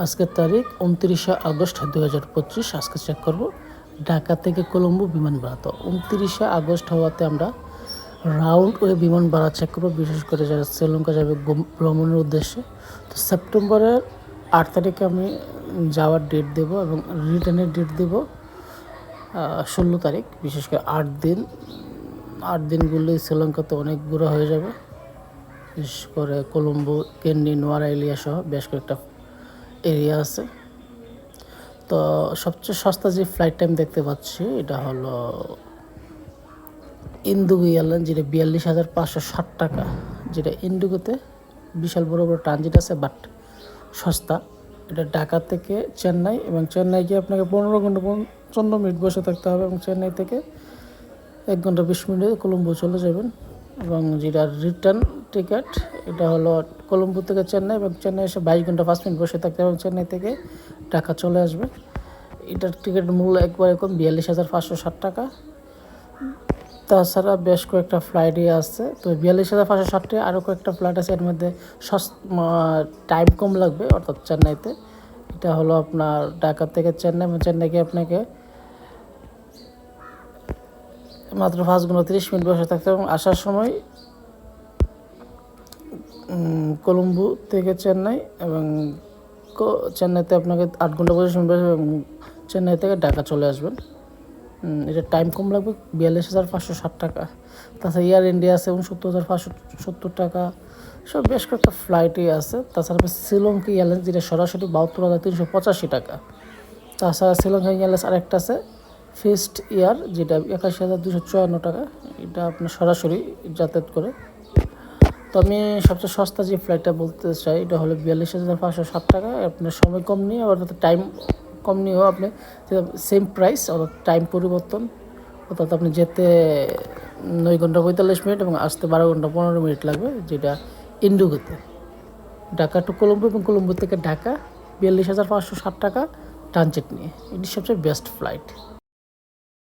আজকের তারিখ উনত্রিশে আগস্ট দু হাজার পঁচিশ। আজকে চেক করব। ঢাকা থেকে কলম্বো বিমান ভাড়া তো উনত্রিশে আগস্ট হওয়াতে আমরা রাউন্ড ওয়ে বিমান ভাড়া চেক করব। বিশেষ করে যারা শ্রীলঙ্কা যাবে ভ্রমণের উদ্দেশ্যে। তো সেপ্টেম্বরের আট তারিখে আমি যাওয়ার ডেট দেব এবং রিটার্নের ডেট দেব ষোলো তারিখ। বিশেষ করে আট দিন, আট দিনগুলোই শ্রীলঙ্কাতে অনেক ঘোরা হয়ে যাবে। বিশেষ করে কলম্বো কেন্ডি নোয়ারা এলিয়া সহ বেশ কয়েকটা এরিয়া আছে। তো সবচেয়ে সস্তা যে ফ্লাইট টাইম দেখতে পাচ্ছি, এটা হলো ইন্দুগো এয়ারলাইন, যেটা বিয়াল্লিশ হাজার পাঁচশো ষাট টাকা। যেটা ইন্ডিগোতে বিশাল বড় বড় ট্রানজিট আছে বাট সস্তা। এটা ঢাকা থেকে চেন্নাই এবং চেন্নাই গিয়ে আপনাকে পনেরো ঘণ্টা পঞ্চান্ন মিনিট বসে থাকতে হবে এবং চেন্নাই থেকে এক ঘণ্টা বিশ মিনিটে কলম্বো চলে যাবেন। এবং যেটা রিটার্ন টিকিট এটা হলো কলম্বো থেকে চেন্নাই এবং চেন্নাই এসে বাইশ ঘণ্টা পাঁচ মিনিট বসে থাকতে হবে। চেন্নাই থেকে ঢাকা চলে আসবে। এটার টিকিটের মূল্য একবারে কম, বিয়াল্লিশ হাজার পাঁচশো ষাট টাকা। তাছাড়া বেশ কয়েকটা ফ্লাইটই আছে। তো বিয়াল্লিশ হাজার পাঁচশো ষাটটি আরও কয়েকটা ফ্লাইট আছে। এর মধ্যে টাইম কম লাগবে অর্থাৎ চেন্নাইতে। এটা হলো আপনার ঢাকা থেকে চেন্নাই চেন্নাইকে আপনাকে মাত্র পাঁচ ঘণ্টা তিরিশ মিনিট বসে থাকতে এবং আসার সময় কলম্বো থেকে চেন্নাই এবং চেন্নাইতে আপনাকে আট ঘণ্টা পঁচিশ মিনিট বসে এবং চেন্নাই থেকে ঢাকা চলে আসবেন। এটা টাইম কম লাগবে, বিয়াল্লিশ হাজার পাঁচশো ষাট টাকা। তাছাড়া এয়ার ইন্ডিয়া আছে উনসত্তর হাজার পাঁচশো সত্তর টাকা। সব বেশ কয়েকটা ফ্লাইটই আছে। তাছাড়া শ্রীলঙ্কা এয়ারলাইন্স যেটা সরাসরি বাহাত্তর হাজার তিনশো পঁচাশি টাকা। তাছাড়া শ্রীলঙ্কা এয়ারলাইন্স আরেকটা আছে ফিস্ট ইয়ার, যেটা একাশি হাজার দুশো চুয়ান্ন টাকা, এটা আপনার সরাসরি যাতায়াত করে। তো আমি সবচেয়ে সস্তা যে ফ্লাইটটা বলতে চাই, এটা হলো বিয়াল্লিশ হাজার পাঁচশো ষাট টাকা। আপনার সময় কম নিয়ে আবার টাইম কম নিয়েও আপনি সেম প্রাইস অর্থাৎ টাইম পরিবর্তন, অর্থাৎ আপনি যেতে নয় ঘণ্টা পঁয়তাল্লিশ মিনিট এবং আসতে বারো ঘণ্টা পনেরো মিনিট লাগবে, যেটা ইন্ডুগোতে। ঢাকা টু কলম্বো এবং কলম্বো থেকে ঢাকা, বিয়াল্লিশ হাজার পাঁচশো ষাট টাকা ট্রানজিট নিয়ে। এটি সবচেয়ে বেস্ট ফ্লাইট